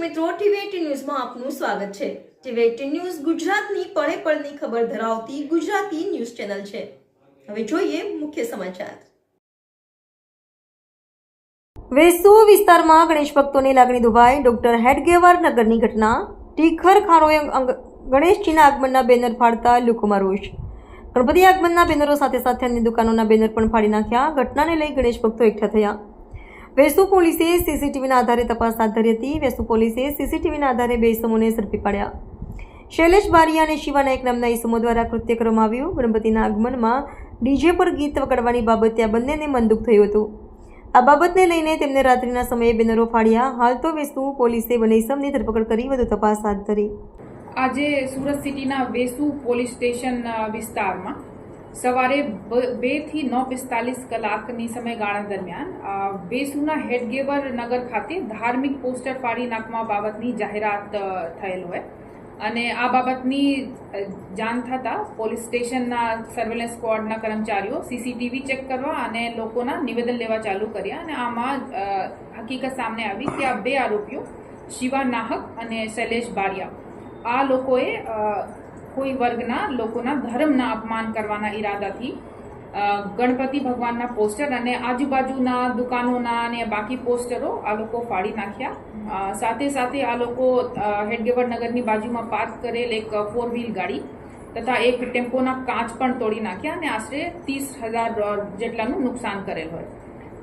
મિત્રો, ટીવી ન્યૂઝમાં આપનું સ્વાગત છે. ટીવી ન્યૂઝ ગુજરાતની પળે પળની ખબર ધરાવતી ગુજરાતી ન્યૂઝ ચેનલ છે. હવે જોઈએ મુખ્ય સમાચાર. વેસુ વિસ્તારમાં ગણેશ ભક્તોની લાગણી દુભાઈ. ડોક્ટર હેડગેવાર નગરની ઘટના. ટીખર ખાનોએ ગણેશજીના આગમનના બેનર ફાડતા લોકોમાં રોષ. ગણપતિ આગમનના બેનરો સાથે સાથે અન્ય દુકાનોના બેનર પણ ફાડી નાખ્યા. ઘટનાને લઈ ગણેશ ભક્તો એકઠા થયા. વેસુ પોલીસે સીસીટીવીના આધારે તપાસ હાથ ધરી હતી. વેસુ પોલીસે સીસીટીવીના આધારે બે ઇસમોને ઝડપી પાડ્યા. શૈલેષ બારિયા અને શિવા નાયક નામના ઇસમો દ્વારા કૃત્ય કરવામાં આવ્યું. ગણપતિના આગમનમાં ડીજે પર ગીત વગાડવાની બાબતે આ બંનેને મનદુખ થયું હતું. આ બાબતને લઈને તેમને રાત્રિના સમયે બેનરો ફાડ્યા. હાલ તો વેસુ પોલીસે બંને ઇસમની ધરપકડ કરી વધુ તપાસ હાથ ધરી. આજે સુરત સિટીના વેસુ પોલીસ સ્ટેશન વિસ્તારમાં સવારે બ- બેથી નવ પિસ્તાલીસ કલાકની સમયગાળા દરમિયાન બેસુના હેડગેવર નગર ખાતે ધાર્મિક પોસ્ટર ફાડી નાખવા બાબતની જાહેરાત થયેલ હોય. અને આ બાબતની જાણ થતાં પોલીસ સ્ટેશનના સર્વેલન્સ સ્ક્વોડના કર્મચારીઓ સીસીટીવી ચેક કરવા અને લોકોના નિવેદન લેવા ચાલુ કર્યા અને આમાં હકીકત સામે આવી કે આ બે આરોપીઓ શિવા નાહક અને શૈલેષ બારિયા. આ લોકોએ કોઈ વર્ગના લોકોના ધર્મના અપમાન કરવાના ઈરાદાથી ગણપતિ ભગવાનના પોસ્ટર અને આજુબાજુના દુકાનોના અને બાકી પોસ્ટરો આ લોકો ફાડી નાખ્યા. સાથે સાથે આ લોકો હેડગેવર નગરની બાજુમાં પાર્ક કરેલ એક ફોર વ્હીલ ગાડી તથા એક ટેમ્પોના કાચ પણ તોડી નાખ્યા અને આશરે ત્રીસ હજાર જેટલાનું નુકસાન કરેલ હોય.